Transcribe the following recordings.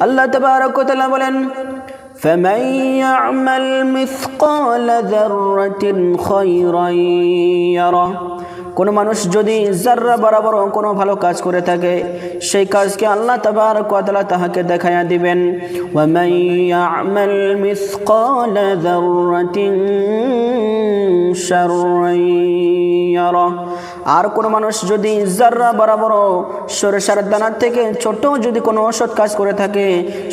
আল্লাহ তবারক ওয়া তাআলা বলেন فمن يعمل مثقال ذرة خيرا يره কোনো মানুষ যদি জার্রা বরাবর কোনো ভালো কাজ করে থাকে, সেই কাজকে আল্লাহ তাবার কতলা তাহাকে দেখাইয়া দিবেন। আর কোনো মানুষ যদি জার্রা বরাবর সরষার দানার থেকে ছোট যদি কোনো ওষুধ কাজ করে থাকে,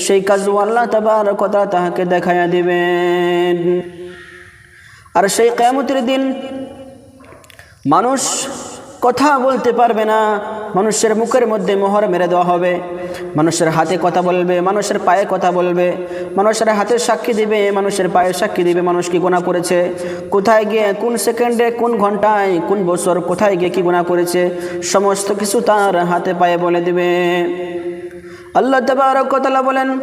সেই কাজ আল্লাহ তাবার কথা তাহাকে দেখাইয়া দিবেন। আর সেই কেমতির দিন মানুষ কথা বলতে পারবে না। মানুষের মুখের মধ্যে মোহর মেরে দেওয়া হবে। মানুষের হাতে কথা বলবে, মানুষের পায়ে কথা বলবে, মানুষের হাতে সাক্ষী দিবে, মানুষের পায়ে সাক্ষী দিবে মানুষ কি গুণা করেছে? কোথায় গিয়ে, কোন সেকেন্ডে, কোন ঘন্টায়, কোন বছর, কোথায় গিয়ে কি গুণা করেছে? সমস্ত কিছু তার হাতে পায়ে বলে দিবে। আল্লাহ তবরকতলা বলেন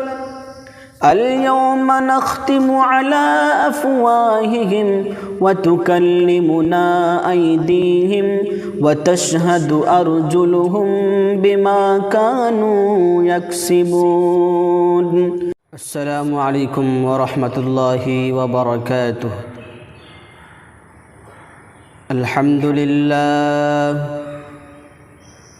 اليوم نختم على أفواههم وتكلمنا أيديهم وتشهد أرجلهم بما كانوا يكسبون. السلام عليكم ورحمة الله وبركاته. الحمد لله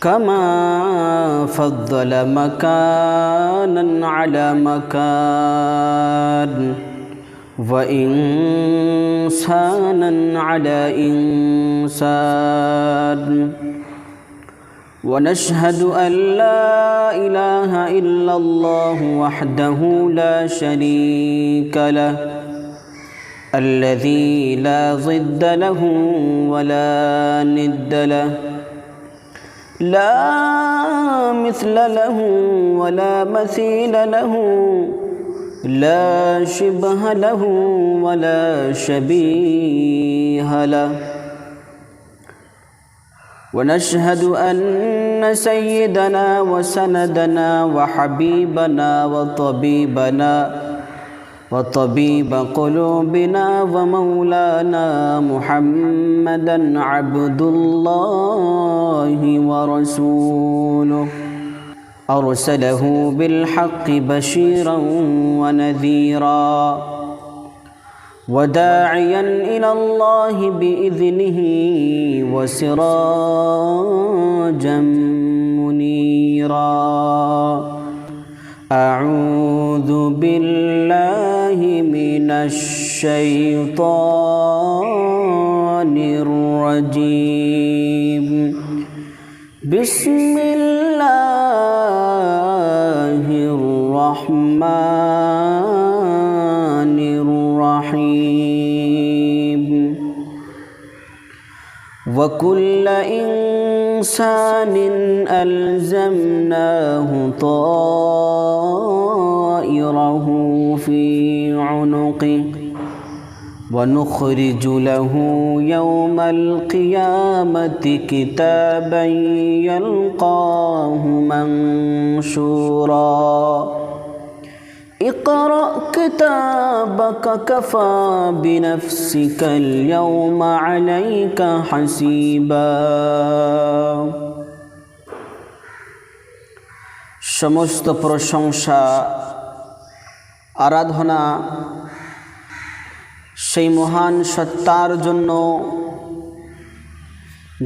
كما فضل مكانا على مكان وإنسانا على إنسان. ونشهد أن لا إله إلا الله وحده لا شريك له الذي لا ضد له ولا ند له. لا مثل له ولا مثيل له لا شبه له ولا شبيه له. ونشهد أن سيدنا وسندنا وحبيبنا وطبيبنا وطبيب قلوبنا ومولانا محمدا عبد الله ورسوله. أرسله بالحق بشيرا ونذيرا. وداعيا إلى الله بإذنه وسراجا منيرا. أعوذ بالله من الشيطان الرجيم. بسم الله الرحمن الرحيم. وكل إنسان ألزمناه طائره في عنقه ونخرج له يوم القيامة كتابا يلقاه منشورا. اقرأ كتابك كفى بنفسك اليوم عليك حسيبا সমস্ত প্রশংসা আরাধনা সেই মহান সত্তার জন্য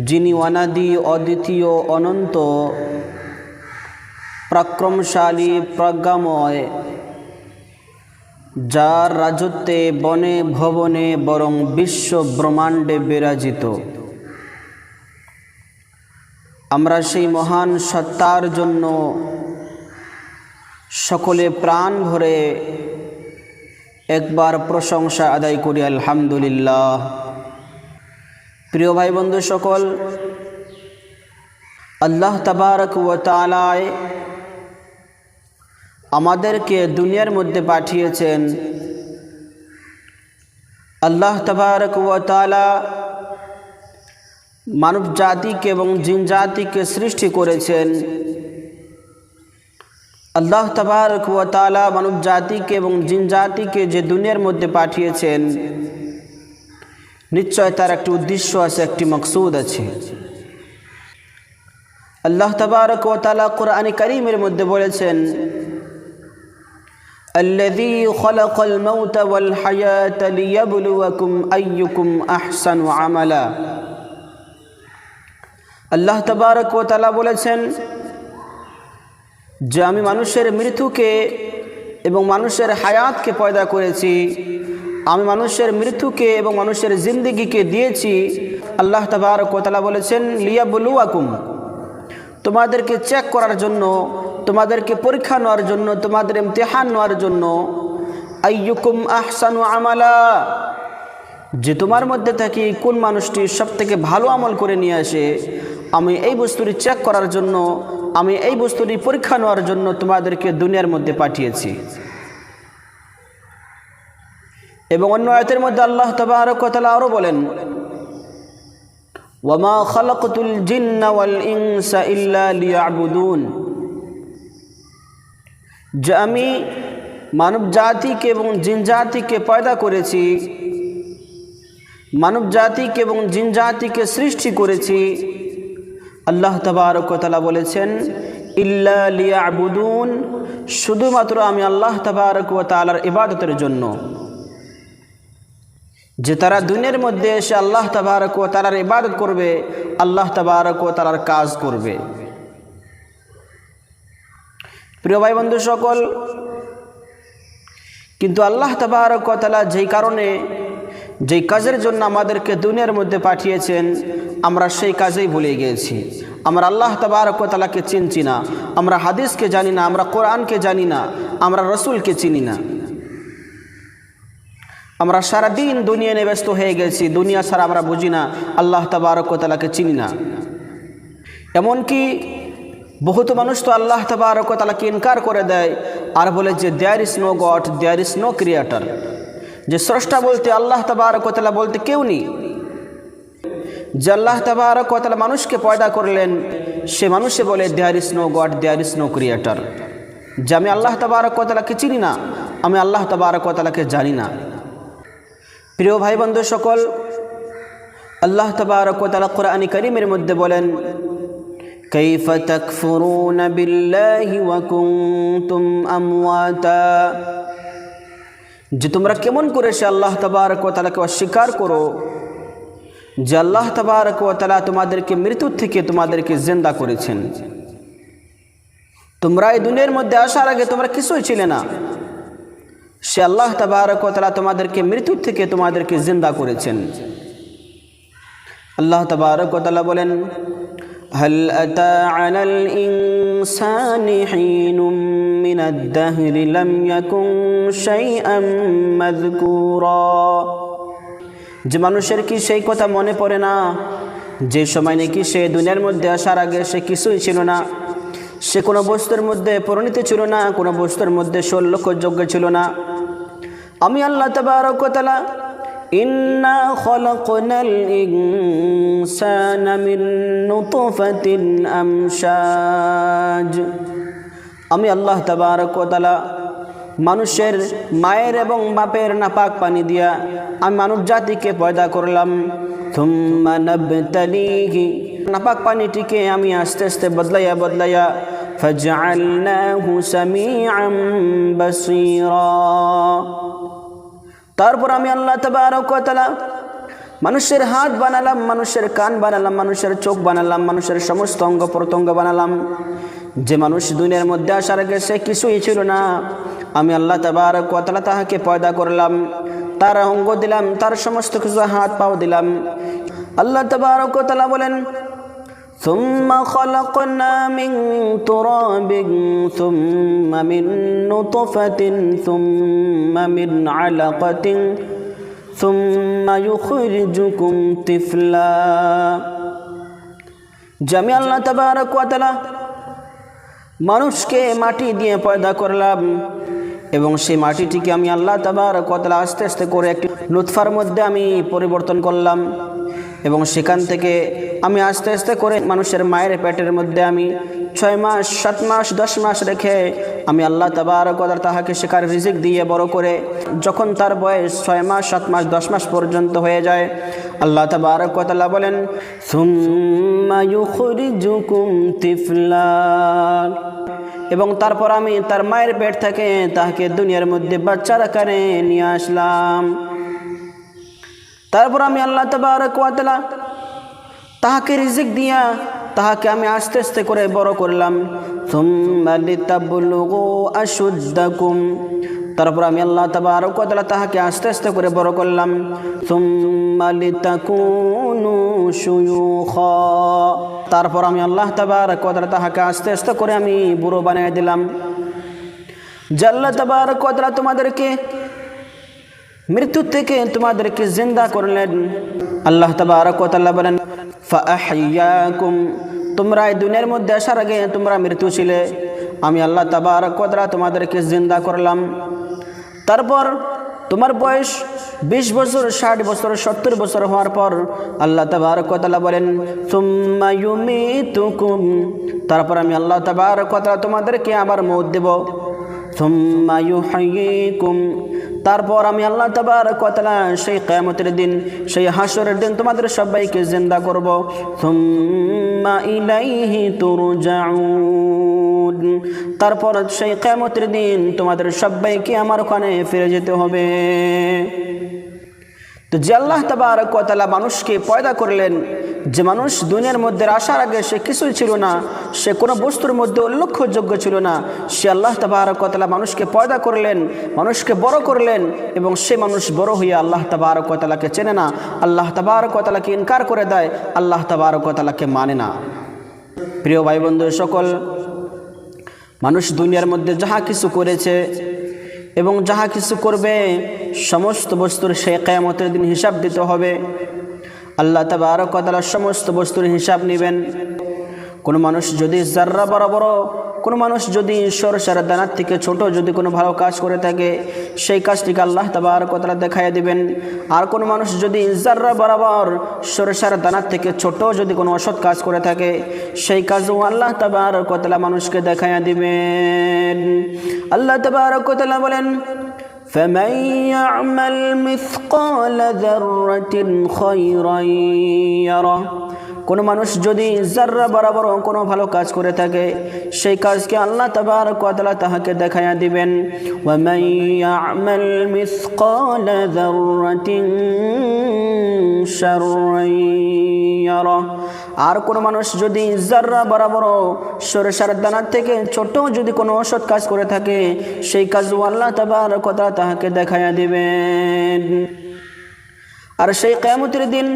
যিনি অনাদি অদ্বিতীয় অনন্ত পরাক্রমশালী প্রজ্ঞাময় যার রাজত্বে বনে ভবনে বরং বিশ্ব ব্রহ্মাণ্ডে বিরাজিত। আমরা সেই মহান সত্তার জন্য সকলে প্রাণ ভরে একবার প্রশংসা আদায় করি, আলহামদুলিল্লাহ। প্রিয় ভাই বন্ধু সকল, আল্লাহ তাবারক ও তালায় আমাদেরকে দুনিয়ার মধ্যে পাঠিয়েছেন। আল্লাহ তবারক ও তালা মানব জাতিকে এবং জিন জাতিকে সৃষ্টি করেছেন। আল্লাহ তবারক ও তালা মানব জাতিকে এবং জিন জাতিকে যে দুনিয়ার মধ্যে পাঠিয়েছেন, নিশ্চয় তার একটি উদ্দেশ্য আছে, একটি মকসুদ আছে। আল্লাহ তবারক ও তালা কোরআন করিমের মধ্যে বলেছেন الذي خلق الموت والحياة ليبلوكم أيكم أحسن عملا আল্লাহ তবারক ও তালা বলেছেন যে আমি মানুষের মৃত্যুকে এবং মানুষের হায়াতকে পয়দা করেছি আমি মানুষের মৃত্যুকে এবং মানুষের জিন্দিগিকে দিয়েছি আল্লাহ তবারক ও তালা বলেছেন লিয়া বলুয়াকুম তোমাদেরকে চেক করার জন্য তোমাদেরকে পরীক্ষা নেওয়ার জন্য, তোমাদের ইমতেহান নেওয়ার জন্য, আইয়ুকুম আহসানু আমালা, যে তোমার মধ্যে থাকি কোন মানুষটি সব থেকে ভালো আমল করে নিয়ে আসে, আমি এই বস্তুটি চেক করার জন্য, আমি এই বস্তুটি পরীক্ষা নেওয়ার জন্য তোমাদেরকে দুনিয়ার মধ্যে পাঠিয়েছি। এবং অন্য আয়তের মধ্যে আল্লাহ তবারকতলা আরও বলেন ওয়ামা খালাকতুল জিন্না ওয়াল ইনসা ইল্লা লিয়াবুদুন। যে আমি মানব জাতিকে এবং জিন জাতিকে পয়দা করেছি মানব জাতিকে এবং জিন জাতিকে সৃষ্টি করেছি, আল্লাহ তবারকতলা বলেছেন, ইল্লা লিয়াবুদুন শুধুমাত্র আমি আল্লাহ তবারক ও তালার ইবাদতের জন্য। যে তারা দুনিয়ার মধ্যে এসে আল্লাহ তবারক ও তালার ইবাদত করবে, আল্লাহ তবারক ও তালার কাজ করবে। প্রিয় ভাই বন্ধু সকল, কিন্তু আল্লাহ তবারক ও তালা যেই কারণে যেই কাজের জন্য আমাদেরকে দুনিয়ার মধ্যে পাঠিয়েছেন, আমরা সেই কাজেই ভুলে গিয়েছি। আমরা আল্লাহ তবারক ও তালাকে চিনছি না, আমরা হাদিসকে জানি না, আমরা কোরআনকে জানি না, আমরা রসুলকে চিনি না। আমরা সারাদিন দুনিয়া নিয়ে ব্যস্ত হয়ে গেছি, দুনিয়া ছাড়া আমরা বুঝি না, আল্লাহ তবারক ও চিনি না। এমনকি বহুত মানুষ তো আল্লাহ তবারক তালাকে ইনকার করে দেয় আর বলে যে there is no God there is no creator যে স্রষ্টা বলতে আল্লাহ তবারক তালা বলতে কেউ নেই। যে আল্লাহ তবারক তালা মানুষকে পয়দা করলেন, সে মানুষে বলে there is no God there is no creator যে আমি আল্লাহ তবারক তালাকে চিনি না, আমি আল্লাহ তবারক তালাকে জানি না। প্রিয় ভাই বন্ধু সকল, আল্লাহ তবারক তালা কোরআনী করিমের মধ্যে বলেন كيف تكفرون بالله وكنتم أمواتا যে তোমরা কেমন করে সে আল্লাহ তবারক ও তালাকে অস্বীকার করো যে আল্লাহ তবারক ও তালা তোমাদেরকে মৃত্যুর থেকে তোমাদেরকে জেন্দা করেছেন তোমরা এই দুনিয়ার মধ্যে আসার আগে তোমরা কিছুই ছিলে না সে আল্লাহ তবারক ও তালা তোমাদেরকে মৃত্যুর থেকে তোমাদেরকে জিন্দা করেছেন আল্লাহ তবারক ও তালা বলেন هل أتى على الإنسان حين من الدهر لم يكن شيئا مذكورا যে মানুষের কি সেই কথা মনে পড়ে না যে সময় নাকি সে দুনিয়ার মধ্যে আসার আগে সে কিছুই ছিল না সে কোনো বস্তুর মধ্যে পরিণত ছিল না কোনো বস্তুর মধ্যে যোগ্য ছিল না আমি আল্লাহ তবারকতলা ইন্না খলকনাল ইনসানা মিন নুতফাতিন আমশাজ আমি আল্লাহ তবারকতলা মানুষের মায়ের এবং বাপের নাপাক পানি দিয়া আমি মানব জাতিকে পয়দা করলাম থুম্মা নাবতালিহি নাপাক পানিটিকে আমি আস্তে আস্তে বদলাইয়া বদলাইয়া فجعلناه سميعا بصيرا তারপর আমি আল্লাহ তাআলা মানুষের হাত বানালাম, মানুষের কান বানালাম, মানুষের চোখ বানালাম, মানুষের সমস্ত অঙ্গ প্রত্যঙ্গ বানালাম। যে মানুষ দুনিয়ার মধ্যে আসার আগে সে কিছুই ছিল না। আমি আল্লাহ তবারক তাআলা তাহাকে পয়দা করলাম, তার অঙ্গ দিলাম, তার সমস্ত কিছু হাত পাও দিলাম। আল্লাহ তবারক তাআলা বলেন ثم خلقنا من تراب ثم من نطفة ثم من علقة ثم يخرجكم طفلا জামি আল্লাহ তাবারক ওয়া তাআলা মানুষকে মাটি দিয়ে পয়দা করলাম এবং সেই মাটিটিকে আমি আল্লাহ তাবার কতলা আস্তে আস্তে করে একটি নুৎফার মধ্যে আমি পরিবর্তন করলাম এবং সেখান থেকে আমি আস্তে আস্তে করে মানুষের মায়ের পেটের মধ্যে আমি ছয় মাস, সাত মাস, দশ মাস রেখে আমি আল্লাহ তাবার কদার তাহাকে শেখার রিজিক দিয়ে বড় করে যখন তার বয়স ছয় মাস, সাত মাস, দশ মাস পর্যন্ত হয়ে যায়, আল্লাহ তাবার কতালা বলেন, "সুম্মা ইউখরিজুকুম তিফলা এবং তারপর আমি তার মায়ের পেট থেকে তাহাকে দুনিয়ার মধ্যে বাচ্চার আকারে নিয়ে আসলাম। তারপর আমি আল্লাহ তবারকালা তাহাকে রিজিক দিয়া তাহাকে আমি আস্তে আস্তে করে বড় করলাম। আশুদ্দাকুম। তারপর আমি আল্লাহ তবারকালা তাহাকে আস্তে আস্তে করে বড় করলাম। তারপর আমি আল্লাহ তবারকালা তাহাকে আস্তে আস্তে করে আমি বুড়ো বানিয়ে দিলাম। জাল্লা তবারকালা তোমাদেরকে মৃত্যু থেকে তোমাদেরকে জিন্দা করলেন। আল্লাহ তাবারকাল্লাহ বলেন তোমরা এই দুনিয়ার মধ্যে আসার আগে তোমরা মৃত্যু ছিলে। আমি আল্লাহ তাবারকাল্লাহ তোমাদেরকে জিন্দা করলাম। তারপর তোমার বয়স বিশ বছর, ষাট বছর, সত্তর বছর হওয়ার পর আল্লাহ তাবারকাল্লাহ বলেন, সুম্মা তারপর আমি আল্লাহ তাবারকাল্লাহ তোমাদেরকে আবার মৌত দেব। তারপর আমি আল্লাহ তাবার কতলা সেই কেয়ামতের দিন, সেই হাসরের দিন তোমাদের সবাইকে জিন্দা করব। ইলাইহি তুরজাউন। তারপর সেই কেয়ামতের দিন তোমাদের সবাইকে আমার ওখানে ফিরে যেতে হবে। তো যে আল্লাহ তাবার কতলা মানুষকে পয়দা করলেন যে মানুষ দুনিয়ার মধ্যে আসার আগে সে কিছুই ছিল না, সে কোনো বস্তুর মধ্যে উল্লেখযোগ্য ছিল না। সে আল্লাহ তাবার কতলা মানুষকে পয়দা করলেন, মানুষকে বড় করলেন এবং সে মানুষ বড় হইয়া আল্লাহ তাবার কতলাকে চেনে না। আল্লাহ তাবার কতলাকে ইনকার করে দেয়, আল্লাহ তাবার কতলাকে মানে না। প্রিয় ভাই বন্ধু সকল, মানুষ দুনিয়ার মধ্যে যাহা কিছু করেছে এবং যাহা কিছু করবে, সমস্ত বস্তুর সে কেয়ামতের দিন হিসাব দিতে হবে। আল্লাহ তাবারকতালা সমস্ত বস্তুর হিসাব নেবেন। কোনো মানুষ যদি জাররা বড় বড় কোনো মানুষ যদি সরসার দানার থেকে ছোট যদি কোনো ভালো কাজ করে থাকে, সেই কাজটিকে আল্লাহ তাবার কতলা দেখাইয়া দিবেন। আর কোনো মানুষ যদি ইজাররা বরাবর সরসার দানার থেকে ছোট যদি কোনো অসৎ কাজ করে থাকে, সেই কাজও আল্লাহ তাবার কতলা মানুষকে দেখাইয়া দিবেন। আল্লাহ তাবার কতলা বলেন فمن يعمل مثقال ذرة خيرا يره কোনো মানুষ যদি জাররা বরাবর কোনো ভালো কাজ করে থাকে, সেই কাজকে আল্লাহ তাবার কতলা তাহাকে দেখাইয়া দিবেন। আর কোনো মানুষ যদি জাররা বরাবর সরষার দানার থেকে ছোট যদি কোনো অসৎ কাজ করে থাকে, সেই কাজ আল্লাহ তাবার কদলা তাহাকে দেখাইয়া দিবেন। আর সেই কেমতির দিন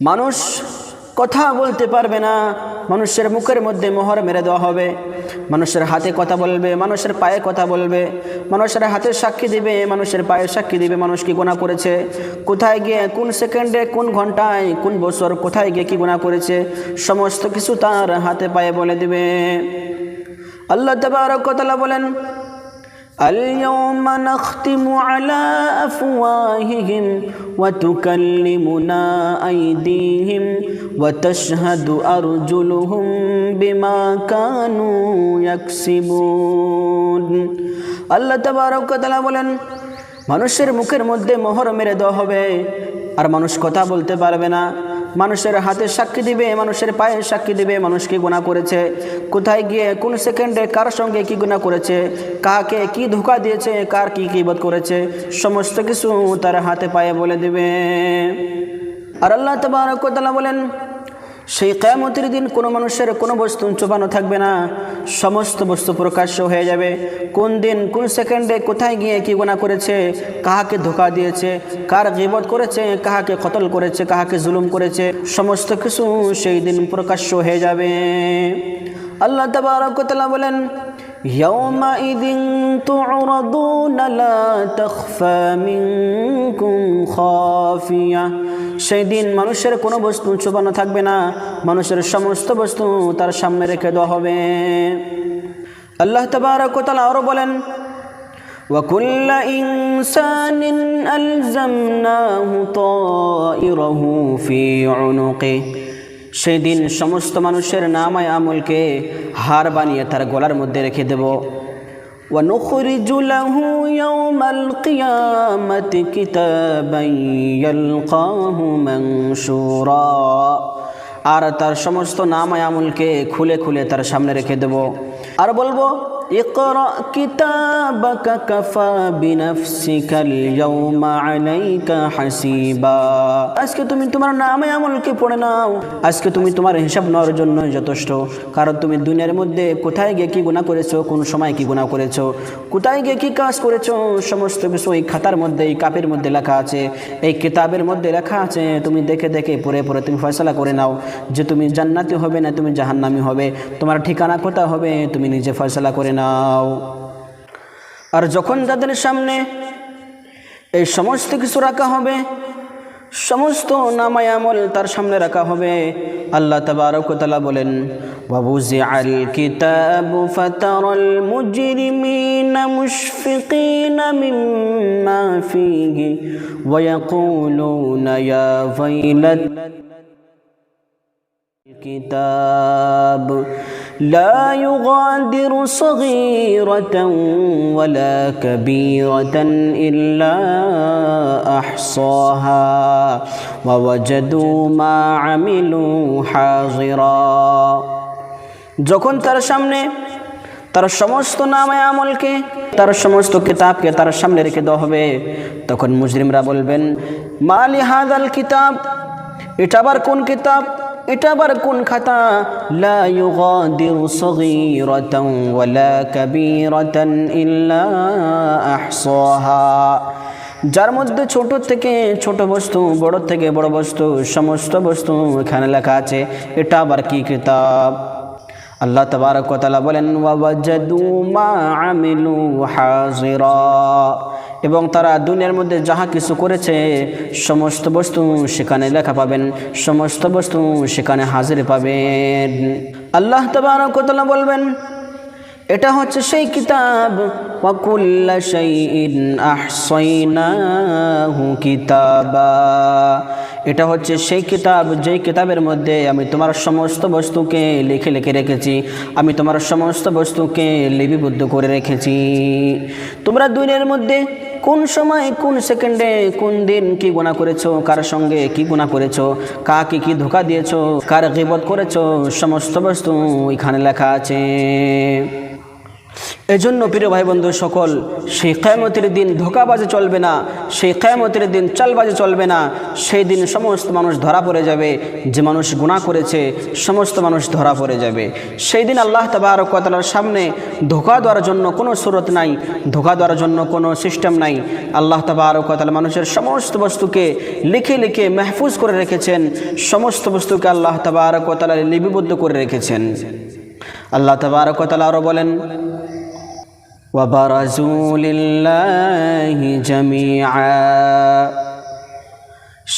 মানুষ কথা বলতে পারবে না। মানুষের মুখের মধ্যে মোহর মেরে দেওয়া হবে। মানুষের হাতে কথা বলবে, মানুষের পায়ে কথা বলবে, মানুষের হাতে সাক্ষী দিবে, মানুষের পায়ে সাক্ষী দিবে। মানুষ কি গোনা করেছে? কোথায় গিয়ে, কোন সেকেন্ডে, কোন ঘন্টায়, কোন বছর, কোথায় গিয়ে কি গোনা করেছে? সমস্ত কিছু তার হাতে পায়ে বলে দিবে। আল্লাহ তবারকতলা বলেন اليوم نختم على أفواههم وتكلمنا أيديهم وتشهد أرجلهم بما كانوا يكسبون আল্লাহ তাবারক তাআলা বলেন মানুষের মুখের মধ্যে মোহর মেরে দেওয়া হবে আর মানুষ কথা বলতে পারবে না মানুষের হাতে সাক্ষী দিবে, মানুষের পায়ে সাক্ষী দিবে, মানুষ কি গুণা করেছে? কোথায় গিয়ে, কোন সেকেন্ডে কার সঙ্গে কি গুণা করেছে? কাকে কি ধোকা দিয়েছে? কার কি কিবত করেছে? সমস্ত কিছু তার হাতে পায়ে বলে দিবে। আর আল্লাহ তবারকতলা বলেন সেই কেয়ামতের দিন কোনো মানুষের কোনো বস্তু চোপানো থাকবে না। সমস্ত বস্তু প্রকাশ্য হয়ে যাবে। কোন দিন, কোন সেকেন্ডে কোথায় গিয়ে কী গোনা করেছে, কাহাকে ধোকা দিয়েছে, কার গিবত করেছে, কাহাকে কতল করেছে, কাহাকে জুলুম করেছে, সমস্ত কিছু সেই দিন প্রকাশ্য হয়ে যাবে। আল্লাহ তবারকতলা বলেন يومئذ تعرضون لا تخفى منكم خافية সেই দিন মানুষের কোনো বস্তু চোবানো থাকবে না মানুষের সমস্ত বস্তু তার সামনে রেখে দেওয়া হবে আল্লাহ তবারকতালা আরও বলেন وكل إنسان ألزمناه طائره في عنقه সেদিন সমস্ত মানুষের নামায় আমলকে হার বানিয়ে তার গলার মধ্যে রেখে দেব ونخرج له يوم القيامة كتابا يلقاه منشورا আর তার সমস্ত নামায় আমলকে খুলে খুলে তার সামনে রেখে দেব আর বলবো اقرأ كتابك كفى بنفسك اليوم عليك حسيبا আজকে তুমি তোমার নামে আমলকে পড়ে নাও আজকে তুমি তোমার হিসাব নেওয়ার জন্য যথেষ্ট কারণ তুমি দুনিয়ার মধ্যে কোথায় গিয়ে কি গুণা করেছো কোন সময় কি গুণা করেছো কোথায় গিয়ে কি কাজ করেছো সমস্ত কিছু এই খাতার মধ্যে এই কাপের মধ্যে লেখা আছে এই কিতাবের মধ্যে লেখা আছে তুমি দেখে দেখে পড়ে পড়ে তুমি ফয়সলা করে নাও যে তুমি জান্নাতি হবে না তুমি জাহান্নামি হবে তোমার ঠিকানা কোথা হবে তুমি নিজে ফয়সলা করে নাও আর যখন তাদের সামনে এই সমস্ত কিছু রাখা হবে সমস্ত নামায় আমল তার সামনে রাখা হবে আল্লাহ তাবারকতলা বলেন ووزع الكتاب فترى المجرمين مشفقين مما فيه ويقولون يا ويلتنا الكتاب لا يغادر صغيرة ولا كبيرة إلا أحصاها ووجدوا ما عملوا حاضرا যখন তার সামনে তার সমস্ত নামে আমলকে তার সমস্ত কিতাবকে তার সামনে রেখে দেওয়া হবে তখন মুসলিমরা বলবেন মালি হাদাল কিতাব এটা আবার কোন কিতাব এটা আবার কোন খাতা? লা ইউগাদিরু ওয়ালা কাবীরাতান ইল্লা আহসাহা। যার মধ্যে ছোট থেকে ছোট বস্তু, বড় থেকে বড় বস্তু, সমস্ত বস্তু এখানে লেখা আছে। এটা আবার কি কিতাব? আল্লাহ তবারক বলেন এবং তারা দুনিয়ার মধ্যে যাহা কিছু করেছে, সমস্ত বস্তু সেখানে লেখা পাবেন, সমস্ত বস্তু সেখানে হাজির পাবেন। আল্লাহ তবারক বলবেন, এটা হচ্ছে সেই কিতাব ওয়াকুল্লা শাইইন কিতাবা। এটা হচ্ছে সেই কিতাব, যেই কিতাবের মধ্যে আমি তোমার সমস্ত বস্তুকে লিখে লিখে রেখেছি, আমি তোমার সমস্ত বস্তুকে লিপিবদ্ধ করে রেখেছি। তোমরা দুনিয়ার মধ্যে কোন সময়, কোন সেকেন্ডে, কোন দিন কি গুণা করেছ, কার সঙ্গে কি গুণা করেছ, কাকে কি ধোকা দিয়েছ, কার গিবত করেছ, সমস্ত বস্তু ওইখানে লেখা আছে। এজন্য প্রিয় ভাই বন্ধু সকল, সেই কেয়ামতের দিন ধোকাবাজে চলবে না, সেই কেয়ামতের দিন চালবাজে চলবে না, সেই দিন সমস্ত মানুষ ধরা পড়ে যাবে, যে মানুষ গুণা করেছে, সমস্ত মানুষ ধরা পড়ে যাবে। সেই দিন আল্লাহ তবারকতালার সামনে ধোকা দেওয়ার জন্য কোনো স্রোত নাই, ধোকা দেওয়ার জন্য কোনো সিস্টেম নাই। আল্লাহ তবারকতাল মানুষের সমস্ত বস্তুকে লিখে লিখে মেহফুজ করে রেখেছেন, সমস্ত বস্তুকে আল্লাহ তবারকতালা লিপিবদ্ধ করে রেখেছেন। আল্লাহ তবারকতালা আরও বলেন وبرزوا لله جميعا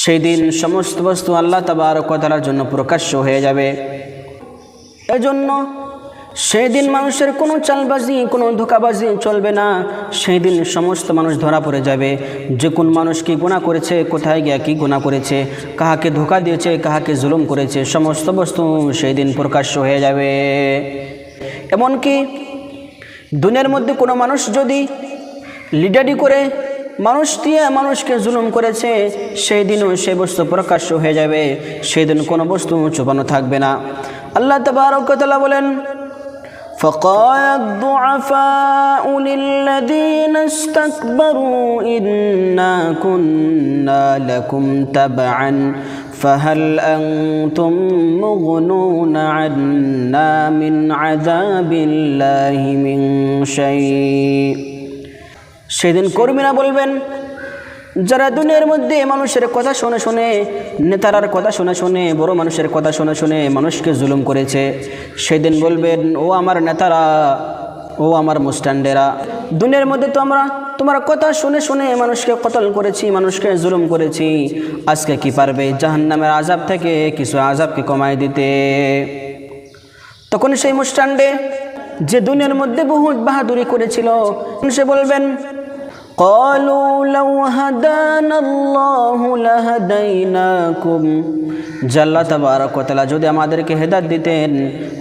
সেদিন সমস্ত বস্তু আল্লাহ তাবারকতালার জন্য প্রকাশ্য হয়ে যাবে এজন্য সেই দিন মানুষের কোনো চালবাজি কোনো ধোকাবাজি চলবে না সেই দিন সমস্ত মানুষ ধরা পড়ে যাবে যে কোন মানুষ কি গুণা করেছে কোথায় গিয়া কি গুণা করেছে কাহাকে ধোকা দিয়েছে কাহাকে জুলুম করেছে সমস্ত বস্তু সেই দিন প্রকাশ্য হয়ে যাবে এমনকি দুনিয়ার মধ্যে কোনো মানুষ যদি লিডারি করে মানুষ দিয়ে মানুষকে জুলুম করেছে সেই দিনও সে বস্তু প্রকাশ্য হয়ে যাবে সেই দিন কোনো বস্তু চুপানো থাকবে না আল্লাহ তবারকতলা বলেন فقال الضعفاء للذين استكبروا إنا كنا لكم تبعا فهل أنتم مغنون عنا من عذاب الله من شيء সেদিন কর্মীরা বলবেন যারা দুনিয়ার মধ্যে মানুষের কথা শুনে শুনে নেতারার কথা শুনে শুনে বড় মানুষের কথা শুনে শুনে মানুষকে জুলুম করেছে সেদিন বলবেন ও আমার নেতারা ও আমার মুস্টান্ডেরা দুনিয়ার মধ্যে তো আমরা তোমার কথা শুনে শুনে মানুষকে কতল করেছি, মানুষকে জুলুম করেছি। আজকে কি পারবে জাহান্নামের আজাব থেকে কিছু আজাবকে কমায় দিতে? তখন সেই মুষ্টান্ডে যে দুনিয়ার মধ্যে বহুত বাহাদুরি করেছিল। সে বলবেন قالوا لو هدانا الله لهديناكم জাল্লা তাবারক ওয়া তাআলা যদি আমাদেরকে হেদায়েত দিতেন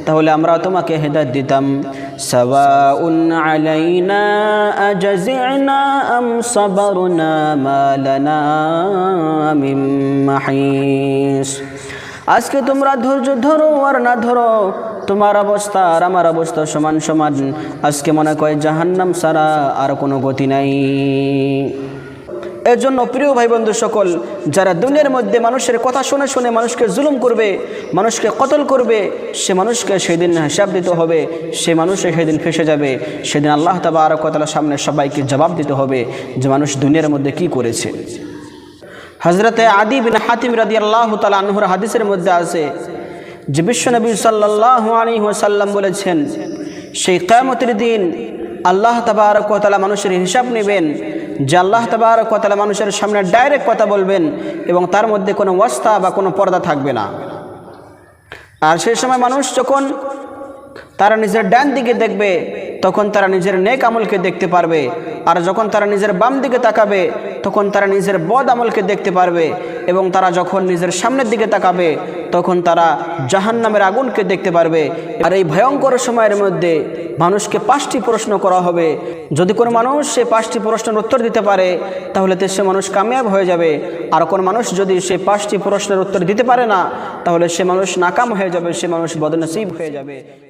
তাহলে আমরা তোমাকে হেদায়েত দিতাম সাওয়াউন আলাইনা আজাজিনা আম সাবরনা মা লানা মিন মাহিস আজকে তোমরা ধৈর্য ধরো আর না ধরো তোমার অবস্থা আর আমার অবস্থা সমান সমান। আজকে মনে কয় জাহান্নাম সারা আর কোনো গতি নাই। এর জন্য প্রিয় ভাই বন্ধু সকল, যারা দুনিয়ার মধ্যে মানুষের কথা শুনে শুনে মানুষকে জুলুম করবে, মানুষকে কতল করবে, সে মানুষকে সেদিন হিসাব দিতে হবে, সে মানুষে সেদিন ফেসে যাবে, সেদিন আল্লাহ তাবা আর কতলার সামনে সবাইকে জবাব দিতে হবে যে মানুষ দুনিয়ার মধ্যে কি করেছে। হজরতে আদি বিন হাতিম রাদি আল্লাহ তালা আনহুর হাদিসের মধ্যে আছে যে বিশ্ব নবী সাল্লাহ আলী সাল্লাম বলেছেন, সেই কয়ামতির দিন আল্লাহ তাবার কতলা মানুষের হিসাব নেবেন, যে আল্লাহ তাবার কতলা মানুষের সামনে ডাইরেক্ট কথা বলবেন এবং তার মধ্যে কোনো ওয়াস্তা বা কোনো পর্দা থাকবে না। আর সেই সময় মানুষ যখন তারা নিজের ডান দিকে দেখবে তখন তারা নিজের নেক আমলকে দেখতে পারবে। আর যখন তারা নিজের বাম দিকে তাকাবে, তখন তারা নিজের বদ আমলকে দেখতে পারবে এবং তারা যখন নিজের সামনের দিকে তাকাবে, তখন তারা জাহান নামের আগুনকে দেখতে পারবে। আর এই ভয়ঙ্কর সময়ের মধ্যে মানুষকে পাঁচটি প্রশ্ন করা হবে। যদি কোনো মানুষ সে পাঁচটি প্রশ্নের উত্তর দিতে পারে, তাহলে তো সে মানুষ কামিয়াব হয়ে যাবে। আর কোন মানুষ যদি সে পাঁচটি প্রশ্নের উত্তর দিতে পারে না, তাহলে সে মানুষ নাকাম হয়ে যাবে, সে মানুষ বদনসিব হয়ে যাবে।